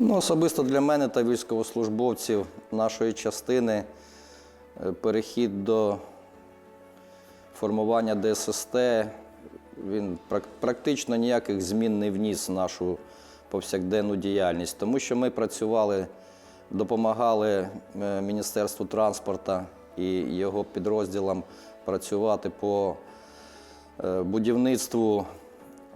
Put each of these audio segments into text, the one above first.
Ну, особисто для мене та військовослужбовців нашої частини е, перехід до формування ДССТ він прак- практично ніяких змін не вніс в нашу повсякденну діяльність, тому що ми працювали, допомагали е, Міністерству транспорту і його підрозділам працювати по е, будівництву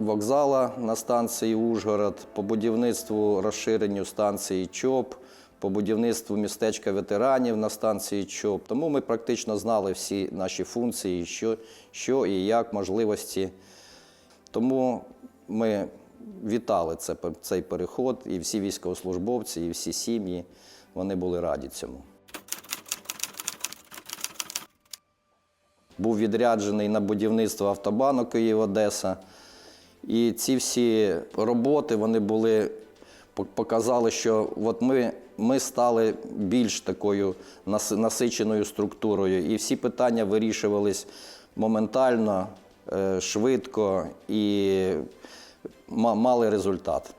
вокзала на станції Ужгород, по будівництву розширенню станції ЧОП, по будівництву містечка ветеранів на станції ЧОП. Тому ми практично знали всі наші функції, що, що і як можливості. Тому ми вітали це, цей переход, і всі військовослужбовці, і всі сім'ї вони були раді цьому. був відряджений на будівництво автобану Київ-Одеса. І ці всі роботи вони були, показали, що от ми, ми стали більш такою насиченою структурою. І всі питання вирішувались моментально, е, швидко і мали результат.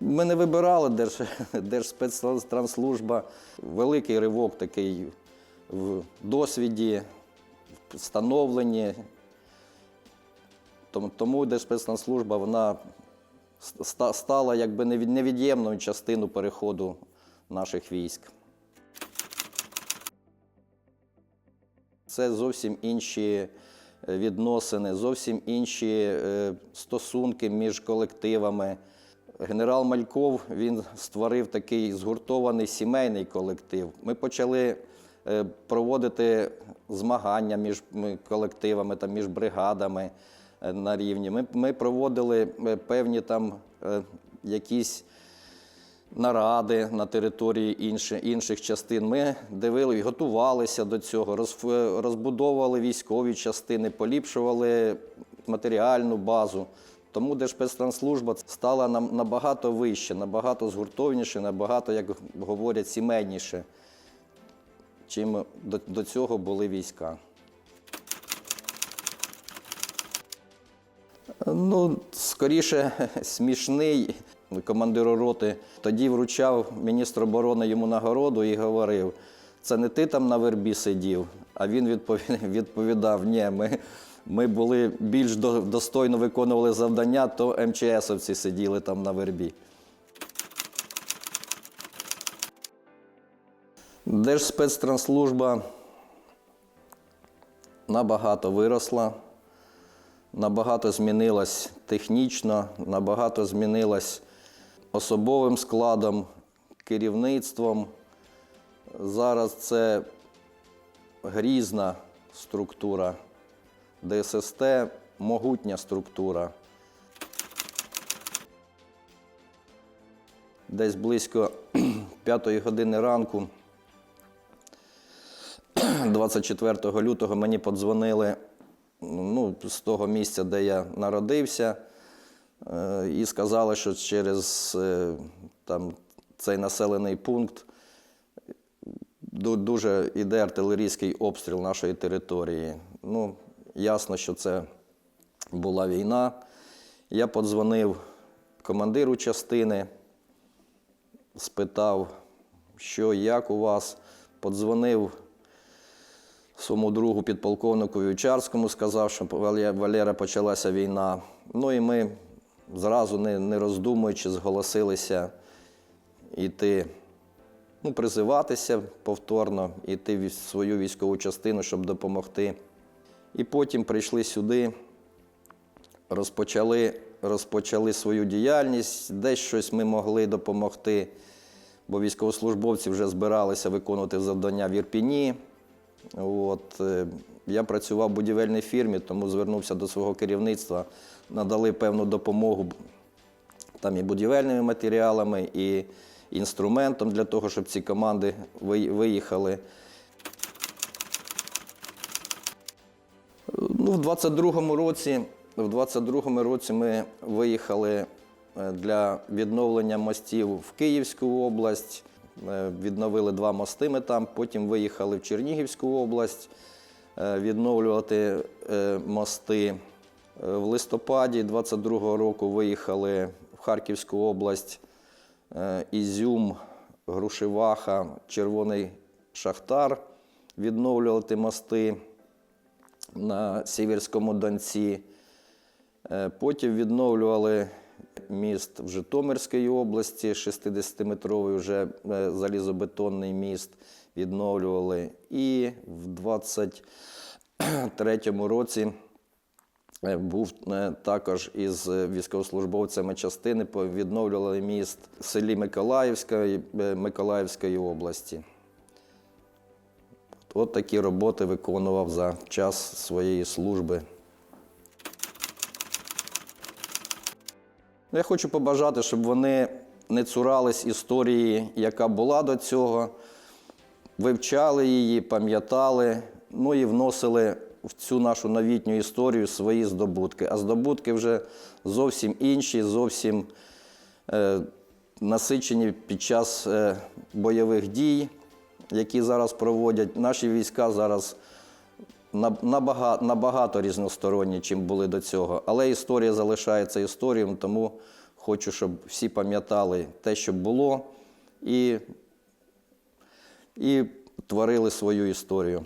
Ми не вибирали Держ... Держспецтранслужба. Великий ривок такий в досвіді, в становленні. Тому, Держспецтранслужба вона ста- стала якби невід- невід'ємною частиною переходу наших військ. Це зовсім інші е, відносини, зовсім інші е, стосунки між колективами. Генерал Мальков він створив такий згуртований сімейний колектив. Ми почали е, проводити змагання між колективами, там, між бригадами е, на рівні. Ми, ми проводили е, певні там е, якісь наради на території інші, інших частин. Ми дивили, готувалися до цього, роз- розбудовували військові частини, поліпшували матеріальну базу. Тому Держспецтранслужба стала нам набагато вище, набагато згуртовніше, набагато, як говорять, сімейніше, чим до, цього були війська. Ну, скоріше, смішний командир роти. Тоді вручав міністр оборони йому нагороду і говорив: це не ти там на вербі сидів. А він відпові- відповідав: ні, ми, ми були більш достойно виконували завдання, то МЧСовці сиділи там на вербі. Держспецтранслужба набагато виросла набагато змінилась технічно, набагато змінилась особовим складом, керівництвом. Зараз це грізна структура, ДССТ могутня структура. Десь близько п'ятої години ранку 24 лютого мені подзвонили ну, з того місця, де я народився, е, і сказали, що через е, там, цей населений пункт дуже йде артилерійський обстріл нашої території. Ну, ясно, що це була війна. Я подзвонив командиру частини, спитав, що як у вас. Подзвонив своєму другу підполковнику Вівчарському, сказав, що Валера почалася війна. Ну і ми зразу, не, не роздумуючи, зголосилися йти, ну, призиватися повторно, йти в свою військову частину, щоб допомогти. І потім прийшли сюди, розпочали, розпочали свою діяльність, десь щось ми могли допомогти, бо військовослужбовці вже збиралися виконувати завдання в Ірпіні. От, е, я працював в будівельній фірмі, тому звернувся до свого керівництва, надали певну допомогу там і будівельними матеріалами, і інструментом для того, щоб ці команди виїхали. Ну, в 22-му році, в 22-му році ми виїхали е, для відновлення мостів в Київську область. Е, Відновили два мости ми там, потім виїхали в Чернігівську область е, відновлювати е, мости. В листопаді 22-го року виїхали в Харківську область Ізюм, Грушеваха, Червоний Шахтар. Відновлювали ті мости на Сіверському Донці. Потім відновлювали міст в Житомирській області, 60-метровий вже е, залізобетонний міст відновлювали. І в 23-му році е, був е, також із військовослужбовцями частини, відновлювали міст в селі Миколаївської, е, Миколаївської області. От такі роботи виконував за час своєї служби. Я хочу побажати, щоб вони не цурались історії, яка була до цього, вивчали її, пам'ятали, ну і вносили в цю нашу новітню історію свої здобутки. А здобутки вже зовсім інші, зовсім е, насичені під час е, бойових дій, які зараз проводять. Наші війська зараз на- набага- набагато різносторонні, чим були до цього. Але історія залишається історією, тому хочу, щоб всі пам'ятали те, що було, і, і творили свою історію.